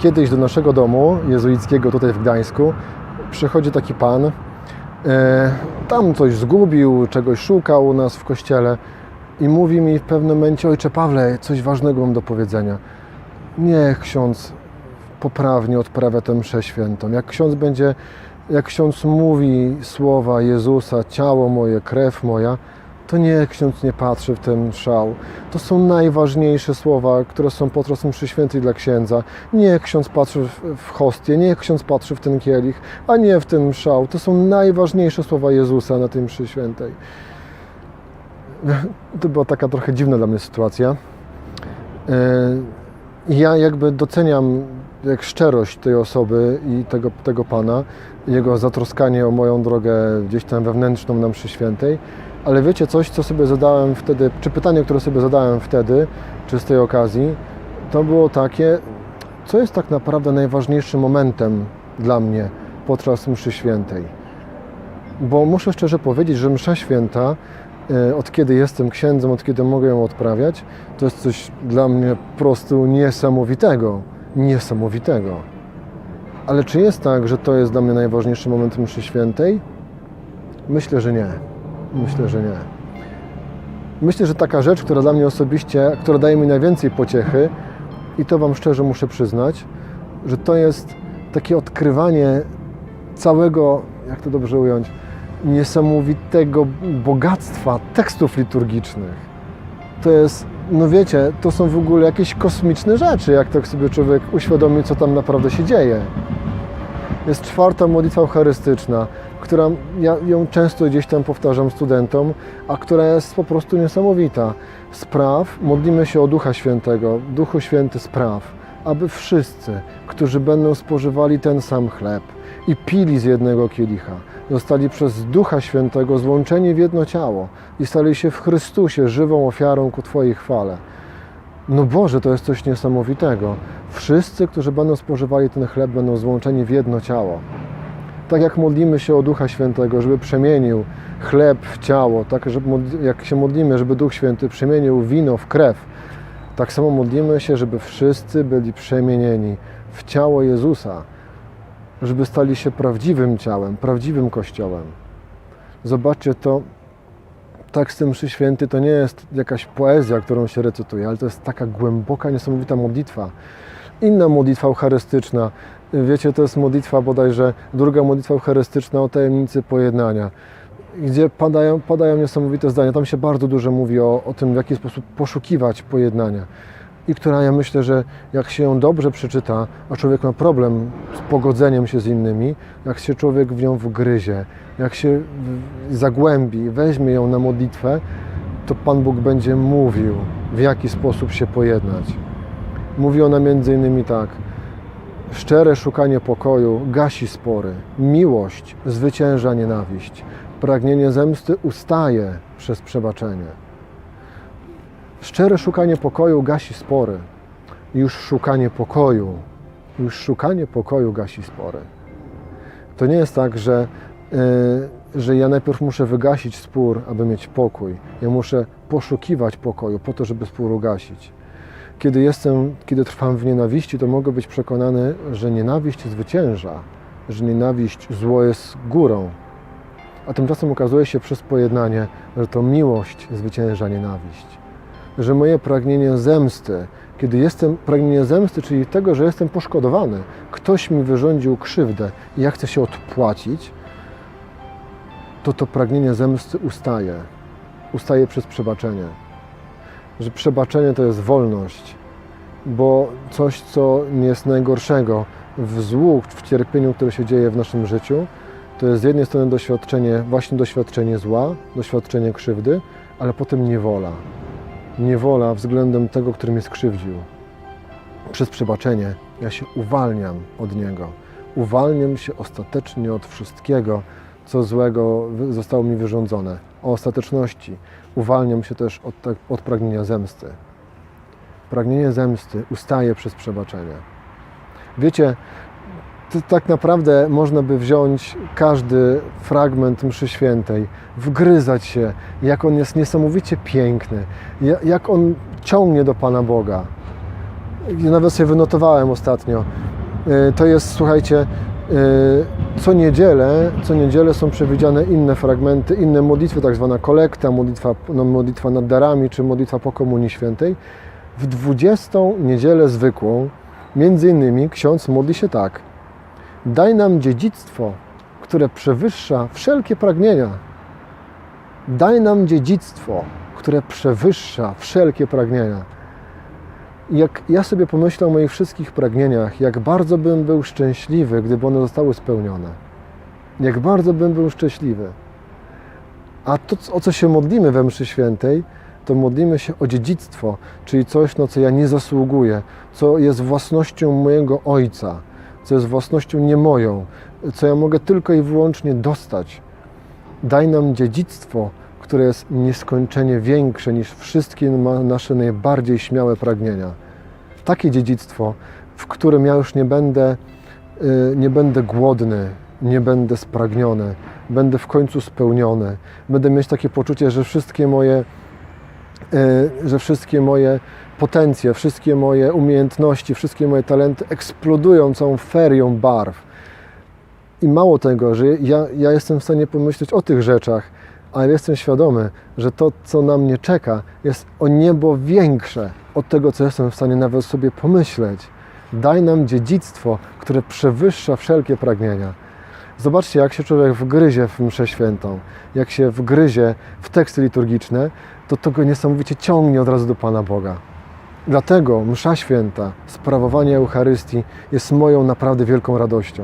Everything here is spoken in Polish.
kiedyś do naszego domu jezuickiego tutaj w Gdańsku przychodzi taki pan. E, tam coś zgubił, czegoś szukał u nas w kościele i mówi mi w pewnym momencie: Ojcze Pawle, coś ważnego mam do powiedzenia. Niech ksiądz poprawnie odprawia tę mszę świętą. Jak ksiądz będzie, jak ksiądz mówi słowa Jezusa, ciało moje, krew moja, to nie ksiądz nie patrzy w ten szał. To są najważniejsze słowa, które są podczas mszy świętej dla księdza. Nie ksiądz patrzy w, hostię, nie ksiądz patrzy w ten kielich, a nie w ten szał. To są najważniejsze słowa Jezusa na tej mszy świętej. To była taka trochę dziwna dla mnie sytuacja. E, Ja jakby doceniam jak szczerość tej osoby i tego, tego pana, jego zatroskanie o moją drogę gdzieś tam wewnętrzną na mszy świętej, ale wiecie coś, co sobie zadałem wtedy, czy pytanie, które sobie zadałem wtedy, czy z tej okazji, to było takie, co jest tak naprawdę najważniejszym momentem dla mnie podczas mszy świętej? Bo muszę szczerze powiedzieć, że msza święta, e, od kiedy jestem księdzem, od kiedy mogę ją odprawiać, to jest coś dla mnie po prostu niesamowitego. Niesamowitego. Ale czy jest tak, że to jest dla mnie najważniejszy moment mszy świętej? Myślę, że nie. Myślę, że nie. Myślę, że taka rzecz, która dla mnie osobiście, która daje mi najwięcej pociechy, i to Wam szczerze muszę przyznać, że to jest takie odkrywanie całego, jak to dobrze ująć, niesamowitego bogactwa tekstów liturgicznych. To jest, no wiecie, to są w ogóle jakieś kosmiczne rzeczy, jak tak sobie człowiek uświadomi, co tam naprawdę się dzieje. Jest czwarta modlitwa eucharystyczna, która ja ją często gdzieś tam powtarzam studentom, a która jest po prostu niesamowita. Spraw, modlimy się o Ducha Świętego, Duchu Święty spraw, aby wszyscy, którzy będą spożywali ten sam chleb i pili z jednego kielicha, zostali przez Ducha Świętego złączeni w jedno ciało i stali się w Chrystusie żywą ofiarą ku Twojej chwale. No Boże, to jest coś niesamowitego. Wszyscy, którzy będą spożywali ten chleb, będą złączeni w jedno ciało. Tak jak modlimy się o Ducha Świętego, żeby przemienił chleb w ciało, tak jak się modlimy, żeby Duch Święty przemienił wino w krew, tak samo modlimy się, żeby wszyscy byli przemienieni w ciało Jezusa, żeby stali się prawdziwym ciałem, prawdziwym Kościołem. Zobaczcie to, tekst mszy święty to nie jest jakaś poezja, którą się recytuje, ale to jest taka głęboka, niesamowita modlitwa. Inna modlitwa eucharystyczna, wiecie, to jest modlitwa bodajże, druga modlitwa eucharystyczna o tajemnicy pojednania, gdzie padają, padają niesamowite zdania. Tam się bardzo dużo mówi o, o tym, w jaki sposób poszukiwać pojednania. I która ja myślę, że jak się ją dobrze przeczyta, a człowiek ma problem z pogodzeniem się z innymi, jak się człowiek w nią wgryzie, jak się zagłębi, weźmie ją na modlitwę, to Pan Bóg będzie mówił, w jaki sposób się pojednać. Mówi ona między innymi tak. Szczere szukanie pokoju gasi spory. Miłość zwycięża nienawiść. Pragnienie zemsty ustaje przez przebaczenie. Szczere szukanie pokoju gasi spory. Już szukanie pokoju, już szukanie pokoju gasi spory. To nie jest tak, że, yy, że ja najpierw muszę wygasić spór, aby mieć pokój. Ja muszę poszukiwać pokoju po to, żeby spór ugasić. Kiedy jestem, kiedy trwam w nienawiści, to mogę być przekonany, że nienawiść zwycięża, że nienawiść zło jest górą. A tymczasem okazuje się przez pojednanie, że to miłość zwycięża nienawiść. Że moje pragnienie zemsty, kiedy jestem pragnienie zemsty, czyli tego, że jestem poszkodowany, ktoś mi wyrządził krzywdę i ja chcę się odpłacić, to to pragnienie zemsty ustaje. Ustaje przez przebaczenie. Że przebaczenie to jest wolność, bo coś, co nie jest najgorszego w złu, w cierpieniu, które się dzieje w naszym życiu, to jest z jednej strony doświadczenie, właśnie doświadczenie zła, doświadczenie krzywdy, ale potem niewola. Niewola względem tego, który mnie skrzywdził. Przez przebaczenie ja się uwalniam od niego. Uwalniam się ostatecznie od wszystkiego, co złego zostało mi wyrządzone. O ostateczności uwalniam się też od, tak- od pragnienia zemsty. Pragnienie zemsty ustaje przez przebaczenie. Wiecie, tak naprawdę można by wziąć każdy fragment mszy świętej, wgryzać się, jak on jest niesamowicie piękny, ja- jak on ciągnie do Pana Boga. Nawet sobie wynotowałem ostatnio. E, To jest, słuchajcie, e, co niedzielę, co niedzielę są przewidziane inne fragmenty, inne modlitwy, tak zwana kolekta, modlitwa, no, modlitwa nad darami, czy modlitwa po Komunii Świętej. W 20 niedzielę zwykłą, między innymi ksiądz modli się tak. Daj nam dziedzictwo, które przewyższa wszelkie pragnienia. Daj nam dziedzictwo, które przewyższa wszelkie pragnienia. Jak ja sobie pomyślę o moich wszystkich pragnieniach, jak bardzo bym był szczęśliwy, gdyby one zostały spełnione. Jak bardzo bym był szczęśliwy. A to, o co się modlimy we mszy świętej, to modlimy się o dziedzictwo, czyli coś, na co ja nie zasługuję, co jest własnością mojego Ojca, co jest własnością nie moją, co ja mogę tylko i wyłącznie dostać. Daj nam dziedzictwo, które jest nieskończenie większe niż wszystkie nasze najbardziej śmiałe pragnienia. Takie dziedzictwo, w którym ja już nie będę, y, nie będę głodny, nie będę spragniony, będę w końcu spełniony. Będę mieć takie poczucie, że wszystkie moje, że wszystkie moje potencje, wszystkie moje umiejętności, wszystkie moje talenty eksplodują całą ferią barw. I mało tego, że ja, ja jestem w stanie pomyśleć o tych rzeczach, ale jestem świadomy, że to, co na mnie czeka, jest o niebo większe od tego, co jestem w stanie nawet sobie pomyśleć. Daj nam dziedzictwo, które przewyższa wszelkie pragnienia. Zobaczcie, jak się człowiek wgryzie w mszę świętą, jak się wgryzie w teksty liturgiczne, to to go niesamowicie ciągnie od razu do Pana Boga. Dlatego msza święta, sprawowanie Eucharystii jest moją naprawdę wielką radością.